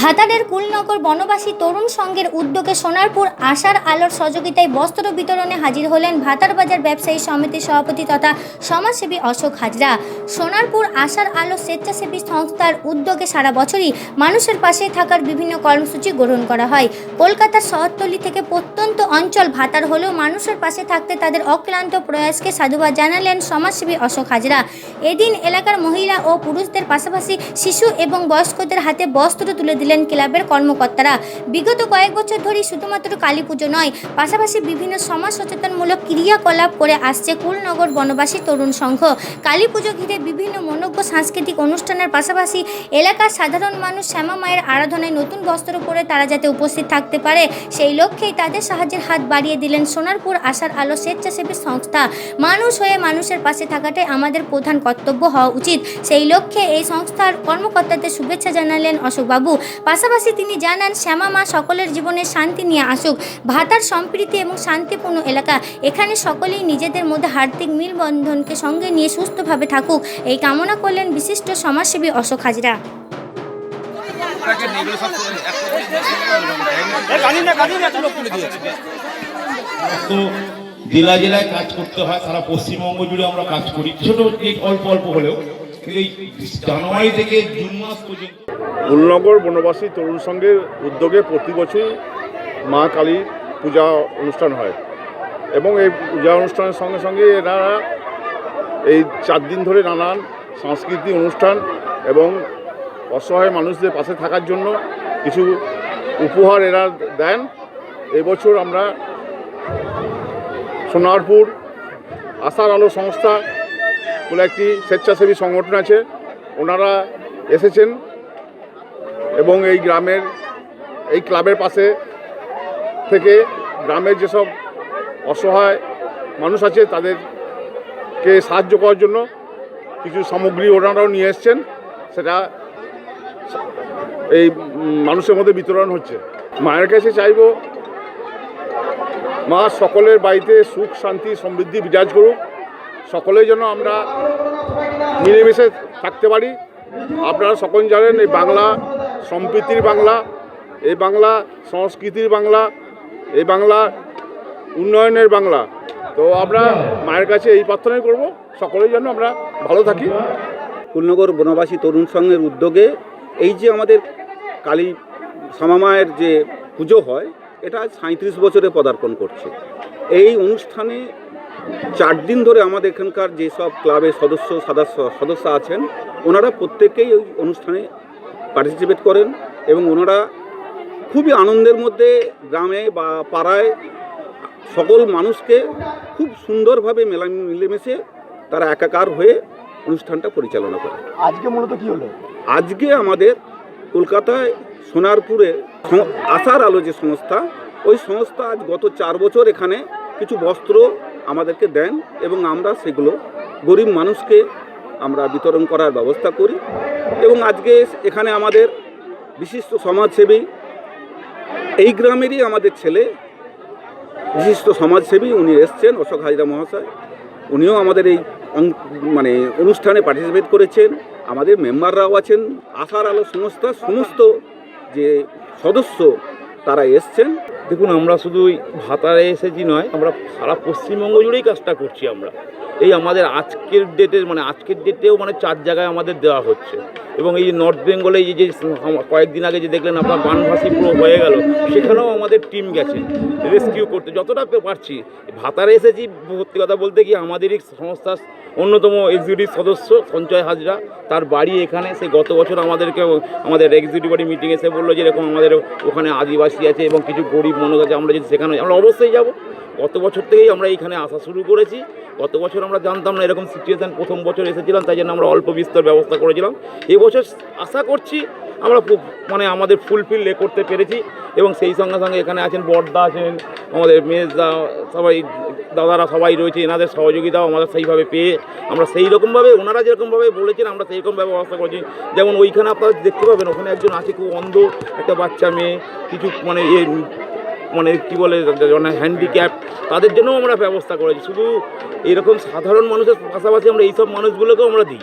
ভাতারের কুলনগর বনবাসী তরুণ সংঘের উদ্যোগে সোনারপুর আশার আলোর সহযোগিতায় বস্ত্র বিতরণে হাজির হলেন ভাতার বাজার ব্যবসায়ী সমিতির সভাপতি তথা সমাজসেবী অশোক হাজরা। সোনারপুর আশার আলো স্বেচ্ছাসেবী সংস্থার উদ্যোগে সারা বছরই মানুষের পাশে থাকার বিভিন্ন কর্মসূচি গ্রহণ করা হয়। কলকাতার শহরতলি থেকে প্রত্যন্ত অঞ্চল ভাতার হলেও মানুষের পাশে থাকতে তাদের অক্লান্ত প্রয়াসকে সাধুবাদ জানালেন সমাজসেবী অশোক হাজরা। এদিন এলাকার মহিলা ও পুরুষদের পাশাপাশি শিশু এবং বয়স্কদের হাতে বস্ত্র তুলে দিলেন ক্লাবের কর্মকর্তারা। বিগত কয়েক বছর ধরেই শুধুমাত্র কালী পুজো নয়, পাশাপাশি বিভিন্ন সমাজ সচেতনমূলক ক্রিয়াকলাপ করে আসছে কুলনগর বনবাসী তরুণ সংঘ। কালী পুজো ঘিরে বিভিন্ন মনোজ্ঞ সাংস্কৃতিক অনুষ্ঠানের পাশাপাশি এলাকার সাধারণ মানুষ শ্যামা মায়ের আরাধনায় নতুন বস্ত্র পরে তারা যাতে উপস্থিত থাকতে পারে, সেই লক্ষ্যেই তাদের সাহায্যের হাত বাড়িয়ে দিলেন সোনারপুর আসার আলো স্বেচ্ছাসেবী সংস্থা। মানুষ হয়ে মানুষের পাশে থাকাটাই আমাদের প্রধান কর্তব্য হওয়া উচিত। সেই লক্ষ্যে এই সংস্থার কর্মকর্তাদের শুভেচ্ছা জানালেন অশোকবাবু। পাশাপাশি তিনি জানান, শ্যামা মা সকলের জীবনে শান্তি নিয়ে আসুক। ভাতার সম্প্রীতি এবং শান্তিপূর্ণ এলাকা। এখানে সকলেই নিজেদের মধ্যে হার্দিক মিলবন্ধনকে সঙ্গে নিয়ে সুস্থভাবে থাকুক। এই কামনা করলেন বিশিষ্ট সমাজসেবী অশোক হাজরা। তো জেলা জেলায় কাজ করতে হয়, সারা পশ্চিমবঙ্গ জুড়ে আমরা কাজ করি। ছোট অল্প অল্প হলেও। জানুয়ারি থেকে জুন মাস পর্যন্ত বনবাসী তরুণ সংঘের উদ্যোগে প্রতি বছরই মা কালী পূজা অনুষ্ঠান হয়। এবং এই পূজা অনুষ্ঠানের সঙ্গে সঙ্গে এনারা এই চার দিন ধরে নানান সাংস্কৃতিক অনুষ্ঠান এবং অসহায় মানুষদের পাশে থাকার জন্য কিছু উপহার এরা দেন। এবছর আমরা সোনারপুর আশার আলো সংস্থা বলে একটি স্বেচ্ছাসেবী সংগঠন আছে, ওনারা এসেছেন এবং এই গ্রামের, এই ক্লাবের পাশে থেকে গ্রামের যেসব অসহায় মানুষ আছে, তাদেরকে সাহায্য করার জন্য কিছু সামগ্রী ওনারাও নিয়ে এসছেন, সেটা এই মানুষের মধ্যে বিতরণ হচ্ছে। মায়ের কাছে চাইব, মা সকলের বাড়িতে সুখ, শান্তি, সমৃদ্ধি বিরাজ করুক। সকলে যেন আমরা মিলেমিশে থাকতে পারি। আপনারা সকল জানেন, এই বাংলা সম্প্রীতির বাংলা, এই বাংলা সংস্কৃতির বাংলা, এই বাংলা উন্নয়নের বাংলা। তো আমরা মায়ের কাছে এই প্রার্থনাই করব। সকলেই যেন আমরা ভালো থাকি। কুলনগর বনবাসী তরুণ সংঘের উদ্যোগে এই যে আমাদের কালী শ্যামামায়ের যে পুজো হয়, এটা সাঁত্রিশ বছরে পদার্পণ করছে। এই অনুষ্ঠানে চার দিন ধরে আমাদের এখানকার যেসব ক্লাবের সদস্য সদস্য সদস্য আছেন ওনারা প্রত্যেকেই ওই অনুষ্ঠানে পার্টিসিপেট করেন এবং ওনারা খুবই আনন্দের মধ্যে গ্রামে বা পাড়ায় সকল মানুষকে খুব সুন্দরভাবে মেলা মিলেমিশে তারা একাকার হয়ে অনুষ্ঠানটা পরিচালনা করে আজকে মূলত কি হলো? আজকে আমাদের কলকাতায় সোনারপুরে আশার আলো যে সংস্থা ওই সংস্থা আজ গত চার বছর এখানে কিছু বস্ত্র আমাদেরকে দেন এবং আমরা সেগুলো গরিব মানুষকে আমরা বিতরণ করার ব্যবস্থা করি এবং আজকে এখানে আমাদের বিশিষ্ট সমাজসেবী, এই গ্রামেরই আমাদের ছেলে, বিশিষ্ট সমাজসেবী উনি এসছেন, অশোক হাজরা মহাশয়। উনিও আমাদের এই মানে অনুষ্ঠানে পার্টিসিপেট করেছেন। আমাদের মেম্বাররাও আছেন। আশার আলো সংস্থা সমস্ত যে সদস্য তারা এসছেন। দেখুন, আমরা শুধু ভাতারে এসেছি নয়, আমরা সারা পশ্চিমবঙ্গ জুড়েই কাজটা করছি আমরা। এই আমাদের আজকের ডেটে মানে আজকের ডেটেও মানে চার জায়গায় আমাদের দেওয়া হচ্ছে। এবং এই যে নর্থ বেঙ্গলে এই যে কয়েকদিন আগে যে দেখলেন আপনার বানভাসি পুরো হয়ে গেল, সেখানেও আমাদের টিম গেছে রেস্কিউ করতে। যতটা পারছি। ভাতারে এসেছি, সত্যি কথা বলতে কি, আমাদেরই সংস্থার অন্যতম এক্সিকিউটিভ সদস্য সঞ্চয় হাজরা, তার বাড়ি এখানে। সে গত বছর আমাদেরকে, আমাদের এক্সিকিউটিভ বডি মিটিং এসে বলল যে, এরকম আমাদের ওখানে আদিবাসী আছে এবং কিছু গরিব মানুষ আছে আমরা যদি সেখানে আমরা অবশ্যই যাব। গত বছর থেকেই আমরা এইখানে আসা শুরু করেছি। গত বছর আমরা জানতাম না এরকম সিচুয়েশান প্রথম বছর এসেছিলাম, তাই জন্য আমরা অল্প বিস্তর ব্যবস্থা করেছিলাম। এবছর আশা করছি আমরা মানে আমাদের ফুলফিল এ করতে পেরেছি এবং সেই সঙ্গে সঙ্গে এখানে আছেন বর্দা আছেন, আমাদের মেজদা, সবাই দাদারা সবাই রয়েছে, এনাদের সহযোগিতাও আমাদের সেইভাবে পেয়ে আমরা সেই রকমভাবে, ওনারা যেরকমভাবে বলেছেন, আমরা সেই রকমভাবে ব্যবস্থা করছি। যেমন ওইখানে আপনারা দেখতে পাবেন, ওখানে একজন আছে, খুব অন্ধ একটা বাচ্চা মেয়ে, কিছু মানে মানে কি বলে মানে হ্যান্ডিক্যাপ তাদের জন্যও আমরা ব্যবস্থা করেছি। শুধু এরকম সাধারণ মানুষের পাশাপাশি আমরা এইসব মানুষগুলোকেও আমরা দিই।